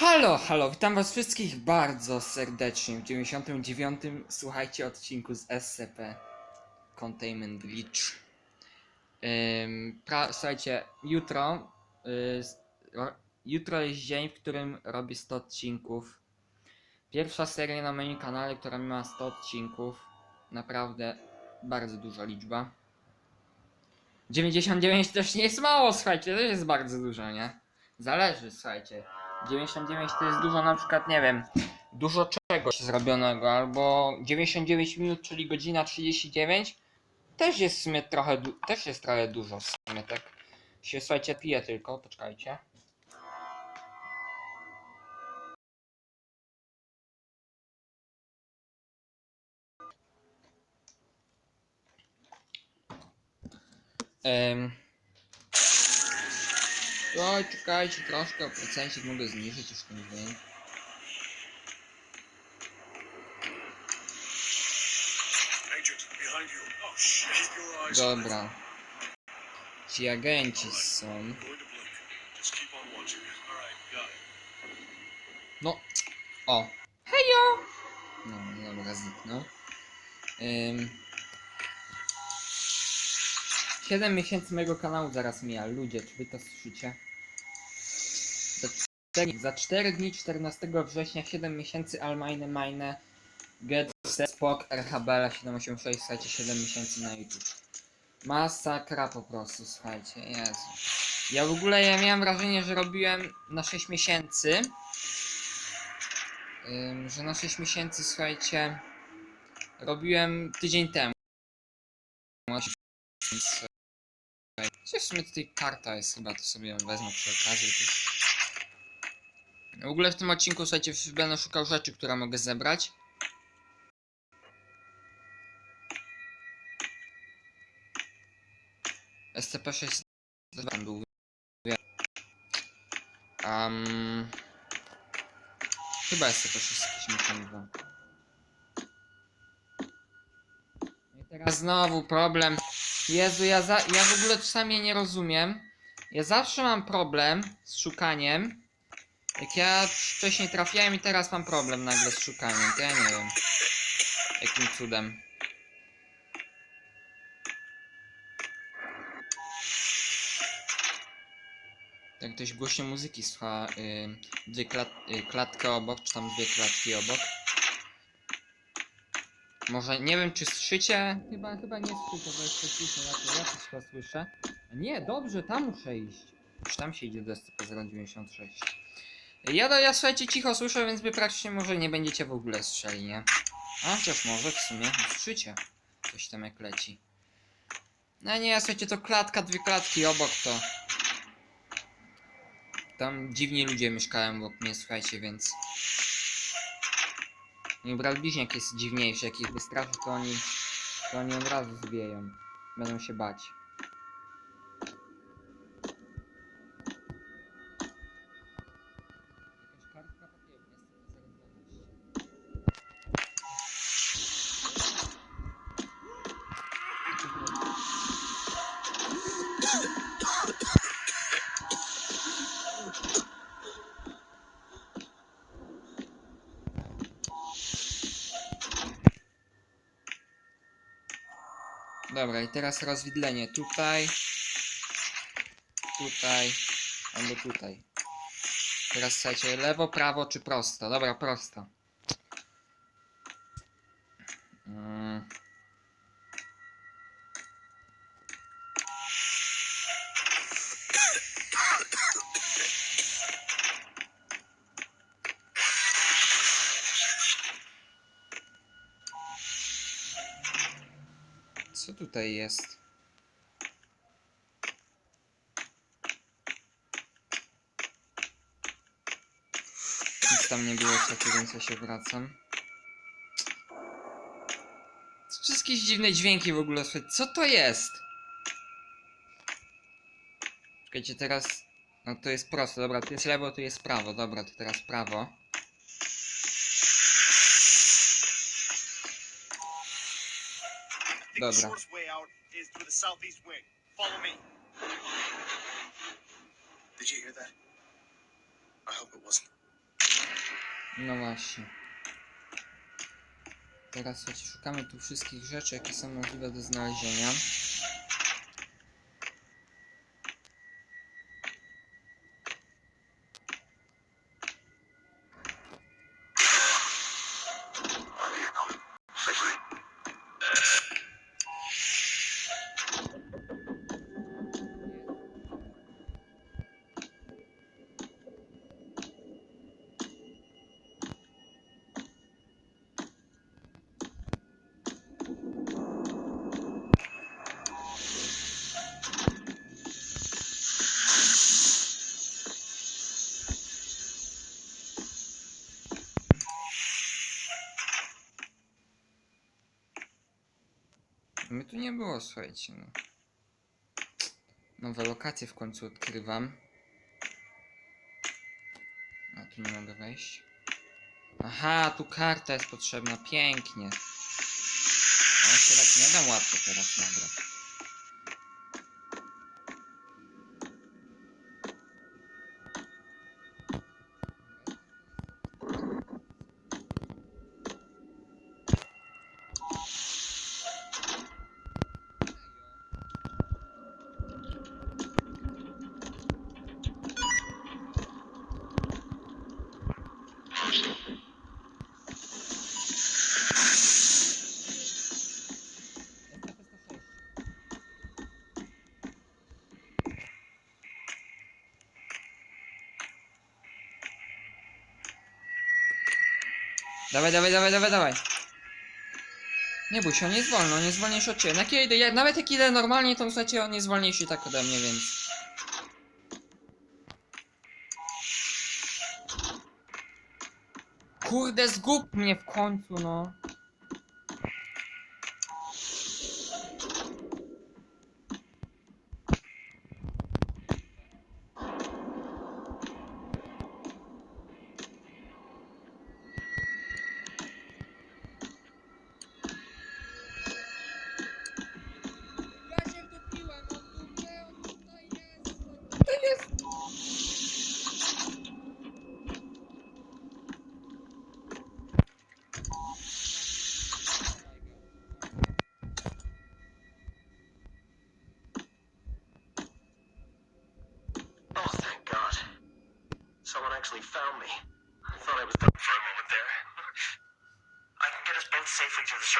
Halo, halo, witam was wszystkich bardzo serdecznie w 99. słuchajcie odcinku z SCP Containment Glitch. Ym, pra, słuchajcie, jutro y, ro, jutro jest dzień, w którym robię 100 odcinków. Pierwsza seria na moim kanale, która miała 100 odcinków. Naprawdę bardzo duża liczba. 99 też nie jest mało, słuchajcie, to jest bardzo dużo, nie? Zależy, słuchajcie. 99 to jest dużo na przykład, nie wiem, dużo czegoś zrobionego, albo 99 minut, czyli godzina 39 też jest w sumie trochę, też jest trochę dużo w sumie, tak się, słuchajcie, piję tylko, poczekajcie. Um. Oj, czekajcie troszkę, o procencik mogę zniżyć już eyes on it. Dobra. Ci agenci są. To. No. O. Hejo! No, dobra, zniknął. Ym. 7 miesięcy mojego kanału zaraz mija. Ludzie, czy wy to słyszycie? Za 4, za 4 dni 14 września 7 miesięcy Almine Mine Get Spok RHBL 786 słuchajcie 7 miesięcy na YouTube. Masakra po prostu, słuchajcie, Jezu. Ja w ogóle ja miałem wrażenie, że robiłem na 6 miesięcy. Ym, że na 6 miesięcy, słuchajcie, robiłem tydzień temu. Gdzieś w sumie tutaj karta jest chyba, to sobie wezmę przy okazji. W ogóle w tym odcinku, słuchajcie, będę szukał rzeczy, które mogę zebrać. SCP-6 tam był. Um, chyba SCP-682. No I teraz znowu problem. Jezu, ja, za, ja w ogóle czasami nie rozumiem. Ja zawsze mam problem z szukaniem. Jak ja wcześniej trafiałem i teraz mam problem nagle z szukaniem, to ja nie wiem. Jakim cudem. Tak ktoś głośno muzyki słucha, y, dwie klat, y, klatki obok, czy tam dwie klatki obok. Może, nie wiem czy słyszycie? Chyba, chyba nie słyszę, bo jeszcze cicho, ja to, ja to chyba słyszę. Nie, dobrze, tam muszę iść. Już tam się idzie do SCP-096. Ja, ja słuchajcie, cicho słyszę, więc wy praktycznie może nie będziecie w ogóle strzeli, nie? A, chociaż może w sumie, słyszycie. Coś tam jak leci. No nie, słuchajcie, to klatka, dwie klatki obok to... Tam dziwni ludzie mieszkają obok mnie, słuchajcie, więc... I brat bliźniak jest dziwniejszy, jak ich wystraszy, to oni... To oni od razu zwieją. Będą się bać. Dobra, i teraz rozwidlenie tutaj, tutaj, albo tutaj. Teraz słuchajcie, lewo, prawo czy prosto? Dobra, prosto. Mm. Co tutaj jest? Nic tam nie było takie, więc ja się wracam. Wszystkie dziwne dźwięki w ogóle słychać. Co to jest? Czekajcie, teraz... No to jest prosto, dobra, tu jest lewo, tu jest prawo, dobra, to teraz prawo. Wasn't. No właśnie. Teraz szukamy tu wszystkich rzeczy, jakie są możliwe do znalezienia. Mnie tu nie było, słuchajcie, no. Nowe lokacje w końcu odkrywam. A tu nie mogę wejść. Aha, tu karta jest potrzebna, pięknie. Ale się tak nie dam łatwo teraz nagrać. Dawaj, dawaj, dawaj, dawaj, dawaj. Nie bój się, on jest wolny, on jest wolniejszy od ciebie. Na kiedy, ja, nawet jak idę normalnie, to słuchajcie, on jest wolniejszy tak ode mnie, więc... Kurde, zgub mnie w końcu, no.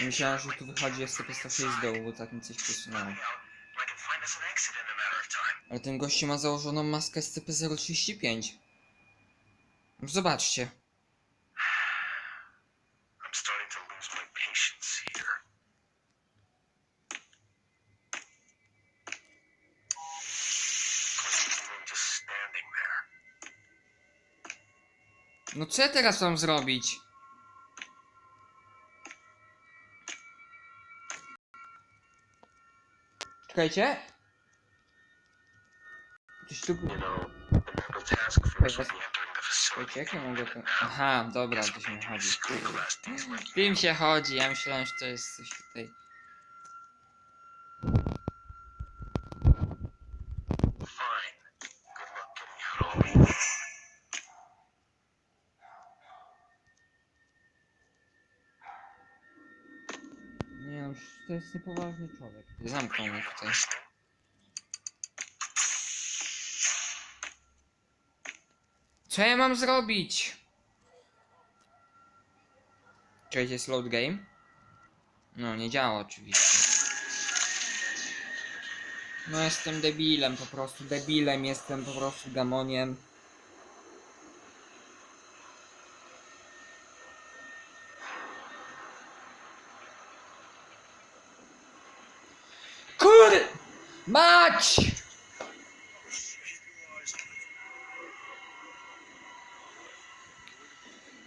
Myślałem, że tu wychodzi SCP-106 z dołu, bo tak mi coś przesunęło. Ale ten gościu ma założoną maskę SCP-035. No Zobaczcie. I'm starting to lose my patience here. No co ja teraz mam zrobić? Czekajcie. Coś tu... Entering the Czekajcie, jak ja mogę to... Aha, dobra, to się chodzi. Tym się chodzi, ja myślałem, że to jest coś tutaj... No, to jest niepoważny człowiek. Zamknął mnie tutaj. Co ja mam zrobić? Czekajcie, jest load game? No, nie działa oczywiście. No jestem debilem, po prostu debilem, jestem po prostu gamoniem. Mać!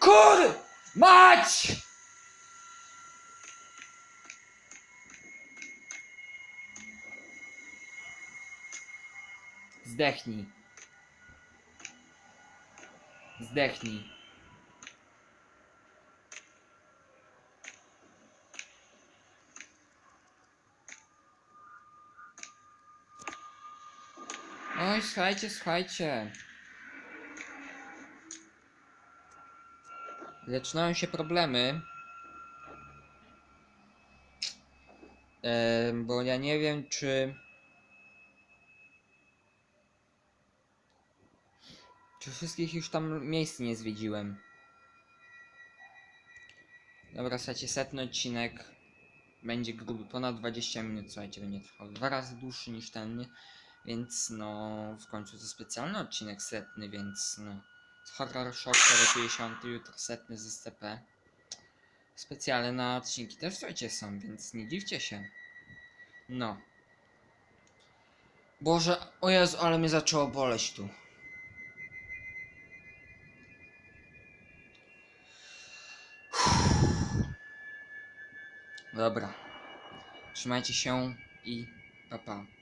Kur! Mać! Zdechnij. Zdechnij. Oj, słuchajcie, słuchajcie. Zaczynają się problemy. Em, bo ja nie wiem, czy. Czy wszystkich już tam miejsc nie zwiedziłem. Dobra, słuchajcie, setny odcinek będzie gruby, ponad 20 minut, słuchajcie, będzie trwał dwa razy dłuższy niż ten, nie? Więc no, w końcu to specjalny odcinek setny, więc no. Horror Shock 50, jutro setny z SCP. Specjalne odcinki też słuchajcie są, więc nie dziwcie się. No. Boże, o Jezu, ale mnie zaczęło boleć tu. Dobra. Trzymajcie się i pa pa.